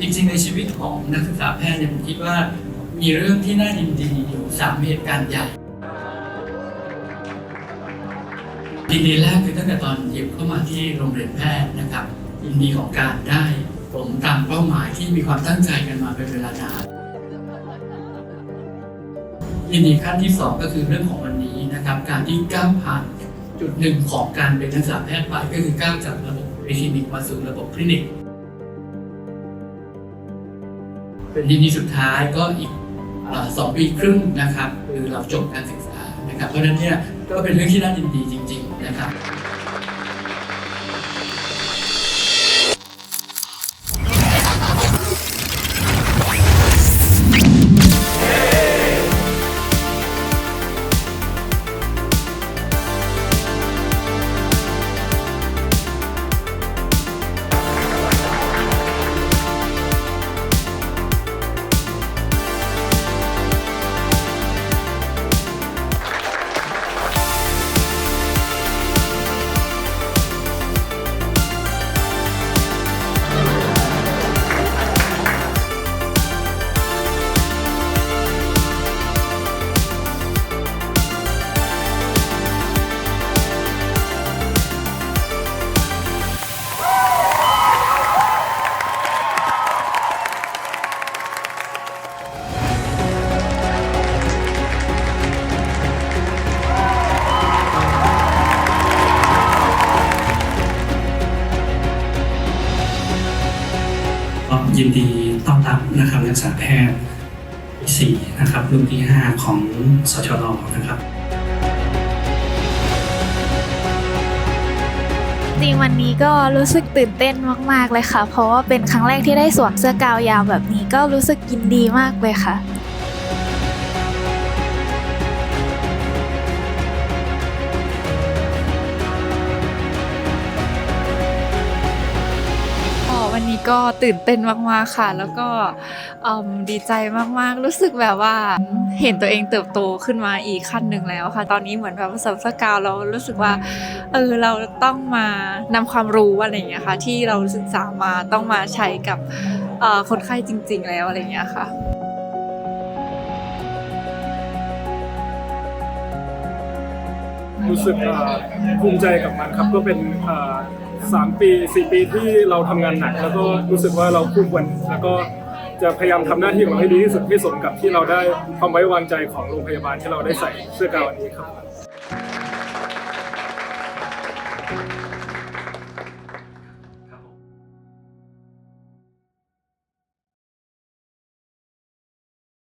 จริงๆ ในชีวิตของนักศึกษาแพทย์เนี่ยผมคิดว่ามีเรื่องที่น่ายินดีอยู่สามเหตุการณ์ใหญ่ยินดีแรกคือตั้งแต่ตอนหยิบเข้ามาที่โรงเรียนแพทย์นะครับยินดีของการได้ผมตามเป้าหมายที่มีความตั้งใจกันมาเป็นเวลานานยินดีขั้นที่สองก็คือเรื่องของวันนี้นะครับ การที่ก้าวผ่านจุดหนึ่งของการเป็นนักศึกษาแพทย์ไปก็คือก้าวจากระบบคลินิกมาสู่ระบบคลินิก เป็นยินดีสุดท้ายก็อีกสองปีครึ่งนะครับคือเราจบการศึกษานะครับเพราะฉะนั้นเนี่ยก็เป็นเรื่องที่น่ายินดีจริง ๆ นะครับ ยินดีต้อนรับนะครับนักศึกษาแพทย์ปีสี่นะครับรุ่นที่ 5 ของสชรนะครับ จริงวันนี้ก็รู้สึกตื่นเต้นมาก ๆ เลยค่ะ เพราะว่าเป็นครั้งแรกที่ได้สวมเสื้อกาวยาวแบบนี้ก็รู้สึกยินดีมากเลยค่ะ วันนี้ก็ตื่นเต้นมากๆค่ะ แล้วก็ดีใจมากๆ รู้สึกแบบว่าเห็นตัวเองเติบโตขึ้นมาอีกขั้นหนึ่งแล้วค่ะ ตอนนี้เหมือนแบบสัมสกาวเรารู้สึกว่าเออเราต้องมานำความรู้อะไรอย่างเงี้ยค่ะ ที่เราศึกษามาต้องมาใช้กับคนไข้จริง ๆ แล้วอะไรอย่างเงี้ยค่ะรู้สึกภูมิใจกับมันครับก็เป็น สามปีสี่ปีที่เราทำงานหนัก แล้วก็รู้สึกว่าเราคู่ควรแล้วก็จะพยายามทำหน้าที่ของเราให้ดีที่สุดให้สมกับที่เราได้ความไว้วางใจของโรงพยาบาลที่เราได้ใส่เสื้อกาวอันนี้ครับ